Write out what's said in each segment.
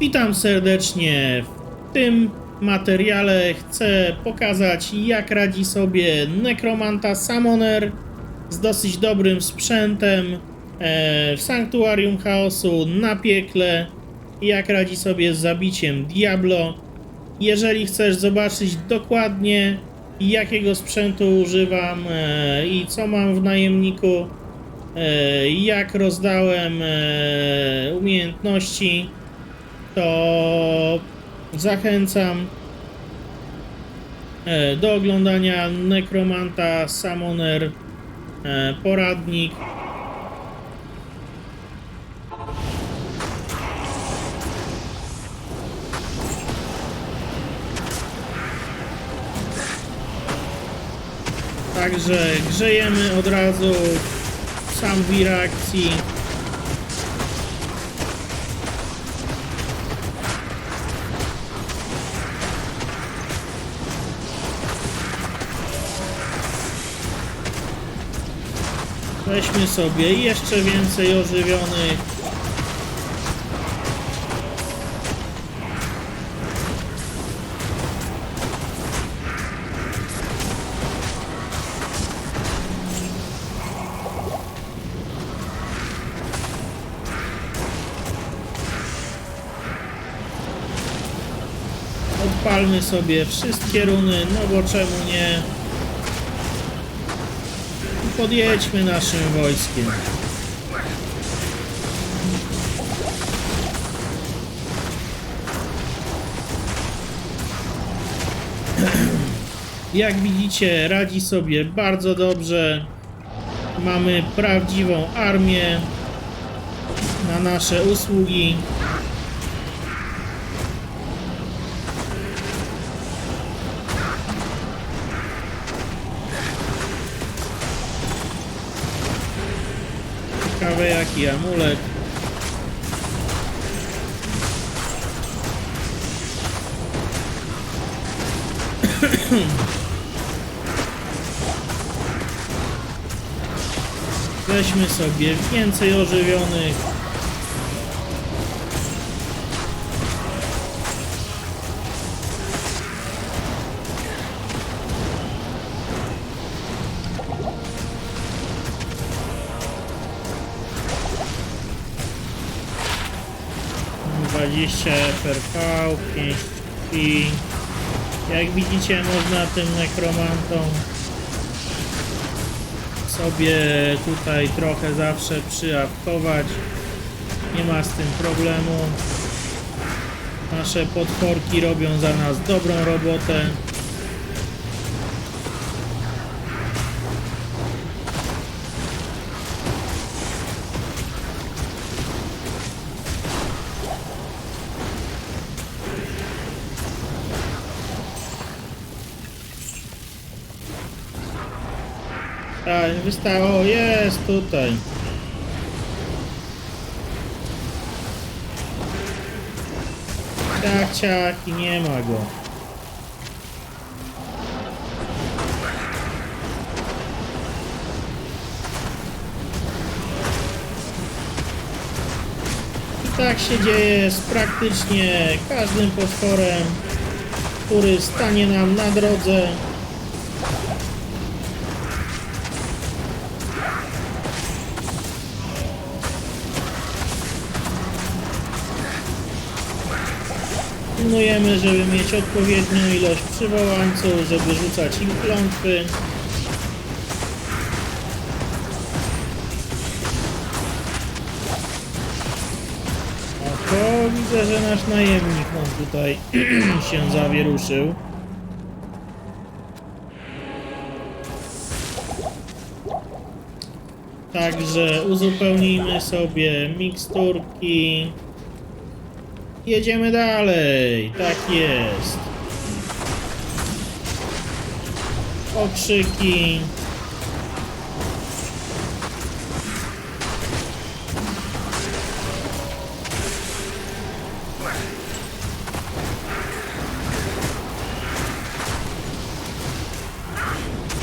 Witam serdecznie. W tym materiale chcę pokazać, jak radzi sobie Necromanta Summoner z dosyć dobrym sprzętem e, w Sanktuarium Chaosu na piekle. Jak radzi sobie z zabiciem Diablo. Jeżeli chcesz zobaczyć dokładnie, jakiego sprzętu używam e, i co mam w najemniku, e, jak rozdałem umiejętności, to zachęcam e, do oglądania Necromanta Summoner e, poradnik. Także grzejemy od razu sam w reakcji. Weźmy sobie jeszcze więcej ożywionych. Odpalmy sobie wszystkie runy, no bo czemu nie? Podjedźmy naszym wojskiem. Jak widzicie, radzi sobie bardzo dobrze. Mamy prawdziwą armię na nasze usługi. Ciekawe jaki amulet. Weźmy sobie więcej ożywionych. Dwadzieścia FRV, 5 i jak widzicie można tym nekromantom sobie tutaj trochę zawsze przyapkować. Nie ma z tym problemu. Nasze potworki robią za nas dobrą robotę. Tak, wystało, jest tutaj. Ciach i nie ma go. I tak się dzieje z praktycznie każdym potworem, który stanie nam na drodze. Pilnujemy, żeby mieć odpowiednią ilość przywołańców, żeby rzucać im klątwy. Oho, widzę, że nasz najemnik nam tutaj się zawieruszył. Także uzupełnijmy sobie miksturki. Jedziemy dalej. Tak jest. Okrzyki.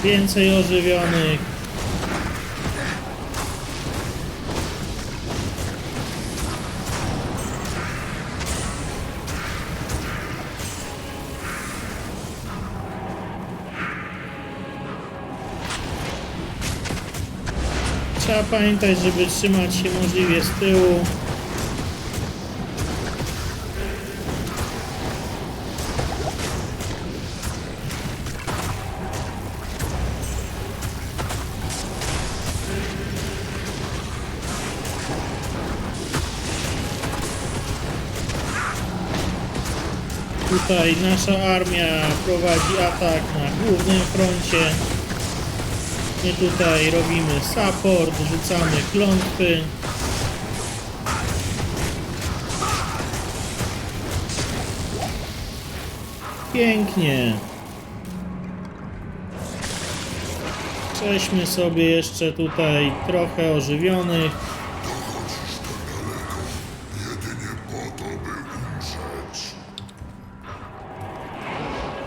Więcej ożywionych. Trzeba pamiętać, żeby trzymać się możliwie z tyłu. Tutaj nasza armia prowadzi atak na głównym froncie. My tutaj robimy support, rzucamy klątwy. Pięknie. Przejdźmy sobie jeszcze tutaj trochę ożywionych.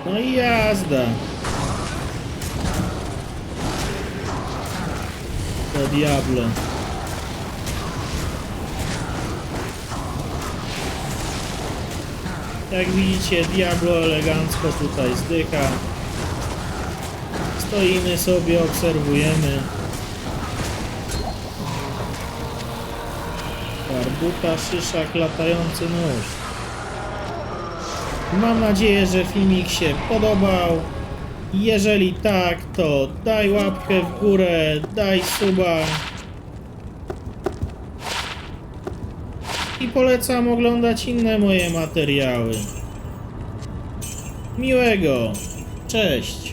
No i jazda. To diablo. Jak widzicie, Diablo elegancko tutaj zdycha. Stoimy sobie, obserwujemy. Barbuta, szyszak, latający nóż. Mam nadzieję, że filmik się podobał. Jeżeli tak, to daj łapkę w górę, daj suba. I polecam oglądać inne moje materiały. Miłego. Cześć.